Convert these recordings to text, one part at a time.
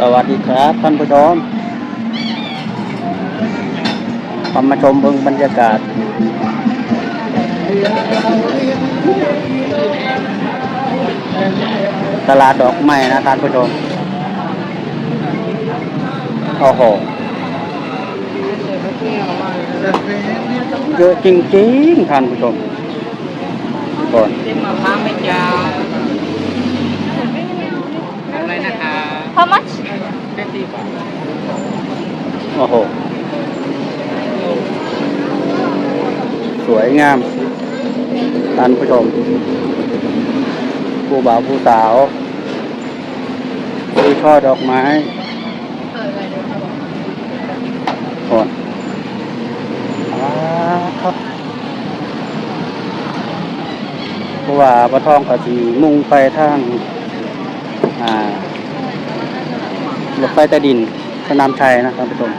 สวัสดีครับท่านผู้ชมมามาชมเบิ่งบรรยากาศ ตลาดดอกไม้นะท่านผู้ชม โอ้โห เยอะจริงๆท่านผู้ชมก่อน เต็มมะพร้าวไหม่จ้าอะไรนะคะ How much? เป็นตีบาทโอ้โห สวยงามท่านผู้ชม ผู้บ่าวผู้สาวผู้ช่อดอกไม้ก่อนอ้าวครับเพราะว่าปลาทองกับสีมุ่งไปทาง อ่า รถไฟใต้ดินสนามชัยนะท่านผู้ชม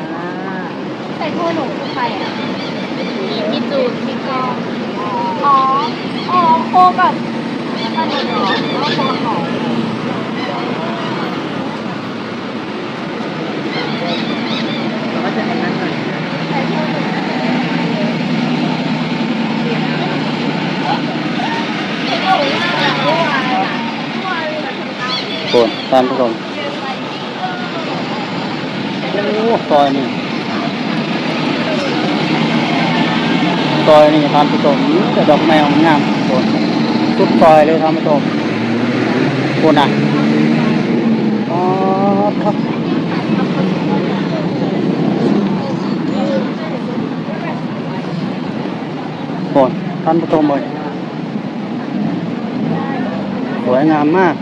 ใส่โทหนูใครอะมีมีจูดมีกองอ๋อ อ๋อโคกับอันนี้เหรอแล้วโคกับของเรานหน่อยใส่โทหนูใส่โทหนูเมื่อวานอะเมื่อวามทำตามโคนท่านผู้ชมโอ้ซอยนี่ซอยนี่ท่านผู้ชมแต่ดอกไม้งามคนทุกซอยเลยท่านผู้ชมคนอะอ๋อครับคนท่านผู้ชมเลยสวยงามมาก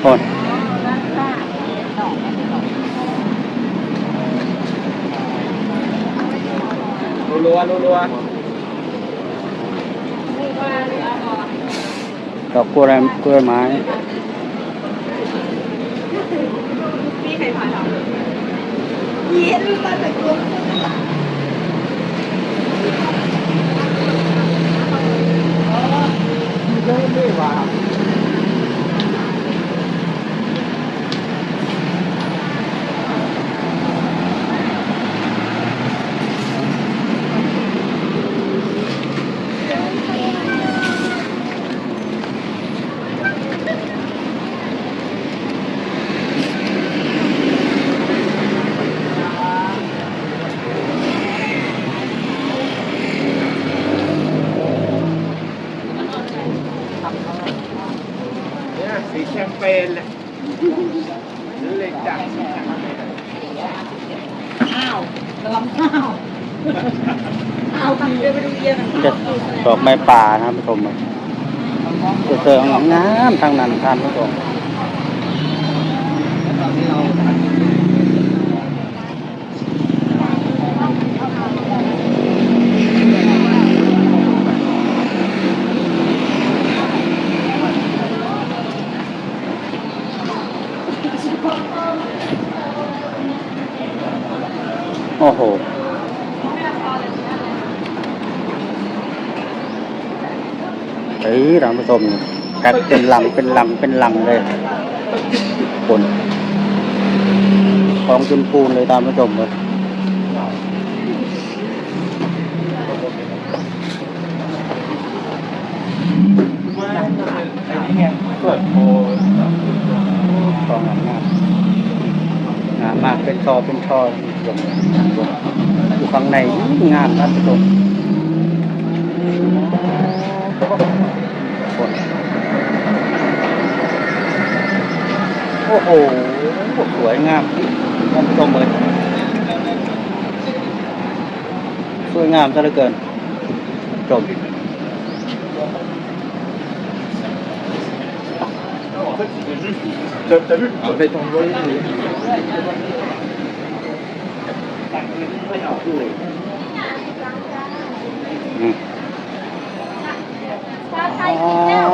โคนรัวๆรัวดอกกล้วยกล้วยไม้ๆเยอะไม่ว่าเนี่ยสีแชมเปญเลยนั่นเลยจ้ะสีแชมเปญ อ้าวระวังข้าวอ้าวทำเดินไปดูเยี่ยม จะ ดอกไม้ป่านะครับผู้ชมจะเจอของงามทางนั้นท่านผู้ชมโอ้โห เฮ้ ยท่านผู้ชมกัดเป็นลำเป็นลำเป็นลำเลยคนของจุนปูนเลยตามผู้ชมเลยของงามมากงามมากเป็นชอเป็นชออยู่ข้างในงามานผู้ชมคน โอ้โห สวยงามท่านผู้ชมเลยสวยงามซะเหลือเกินจบ T'as vu On va t'envoyer. อืมชาไทยกินแล้ว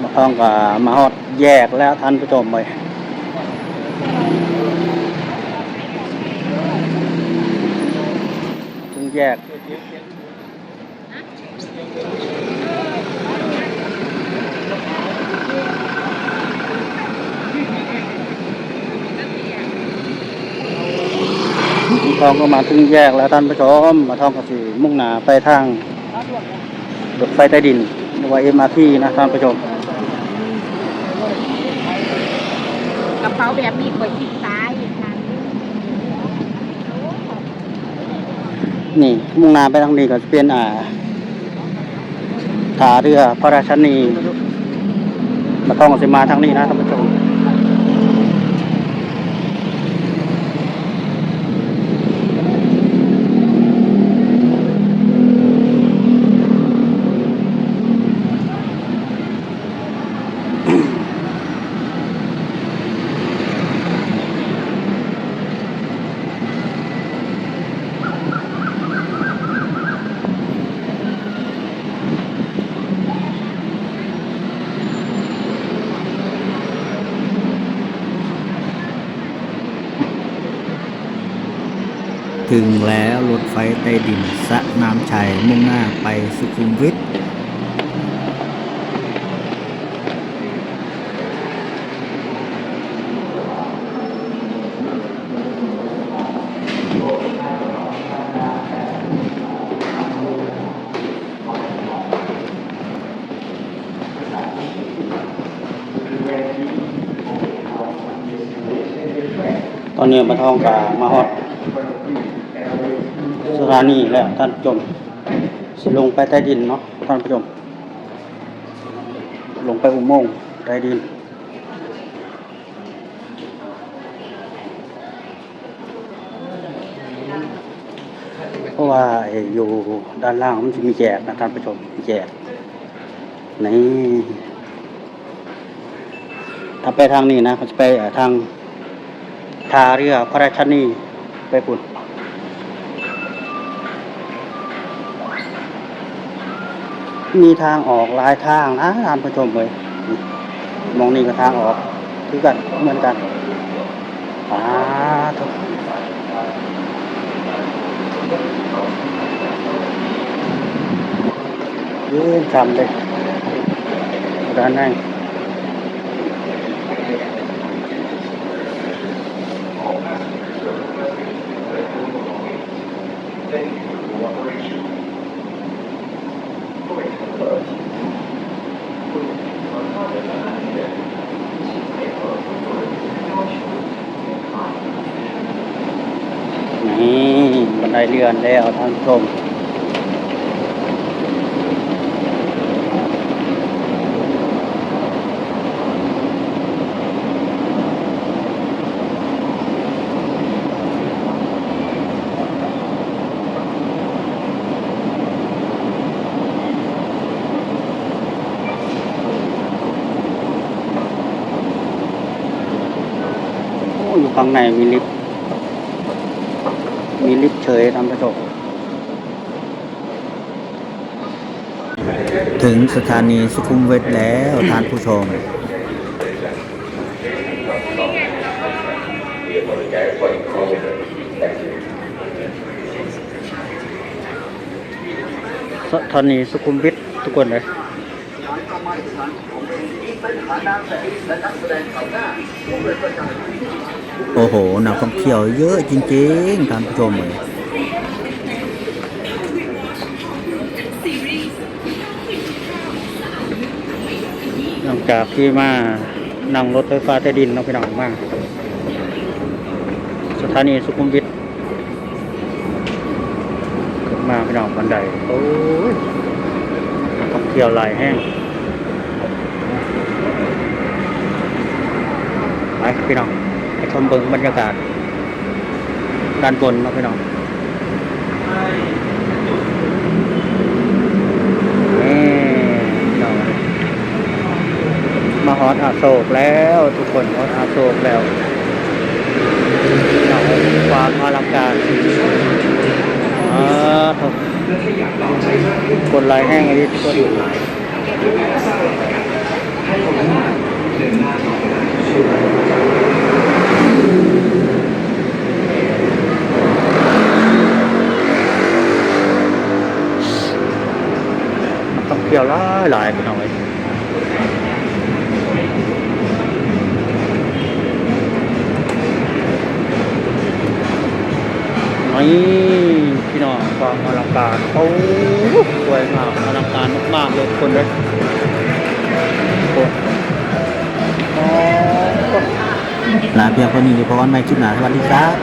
มาต้องกับมาฮอดแยกแล้วท่านผู้ชมเลยถึงแยก ทองก็มาถึงแยกแล้วท่านผู้ชมมาทองก็สิมุ่งหน้าไปทางรถไฟใต้ดินหรือว่าเอ็มอาร์ทีนะท่านผู้ชมกระเป๋าแบบนี้กว่าที่ตายอีกครั้งนี่มุ่งหน้าไปทางนี้ก็จะเป็นอ่าท่าเรือพระราชนีมาท่องก็สิมาทางนี้นะท่านผู้ชม ถึงแล้วรถไฟใต้ดินสะน้ำชัยมุ่งหน้าไปสุขุมวิทตอนนี้มาท่องกามาฮอด สถานีแล้วท่านผู้ชมสิลงไปใต้ดินเนาะท่านผู้ชม ลงไปอุโมงค์ใต้ดินเพราะว่าอยู่ด้านล่างมันจะมีแจกนะท่านผู้ชมมีแจกนี่ถ้าไปทางนี้นะเขาจะไปทางท่าเรือพระราชนีไปปุ่น มีทางออกหลายทางนะท่านผู้ชมเลยมองนี่ก็ทางออกคือกันเหมือนกันอ่าทุกยืนจำเลยด้านใน บันไดเลื่อนแล้วท่านชมโอ้อยู่ข้างในมีลิฟต์ มีลิฟต์เฉยท่านผู้ชมถึงสถานีสุขุมวิทแล้วท่านผู้ชม สถานีสุขุมวิททุกคนเลย โอ้โหนักท่องเที่ยวเยอะจริงๆท่านผู้ชมเลยหลังจากที่มานั่งรถไฟฟ้าใต้ดินเนาะพี่น้องมาก สถานีสุขุมวิทขึ้นมาพี่น้องบันไดโอ้ยท่องเที่ยวลายแห้งไปพี่น้อง ชมเบิงบรรยากาศ ด้านบนนะพี่น้องมาฮอตอาโศกแล้วทุกคนฮอตอาโศกแล้วความอลังการคนลายแห้งอันนี้ทุกคนเต้องเที่ยวไล่ยหลายไปหน่อยนี่พี่น้องความอลังการเขาสวยมามอลังการมากๆเลยคนเลย ลาเพียงเท่านี้พบกันใหม่คลิปหน้าสวัสดีครับ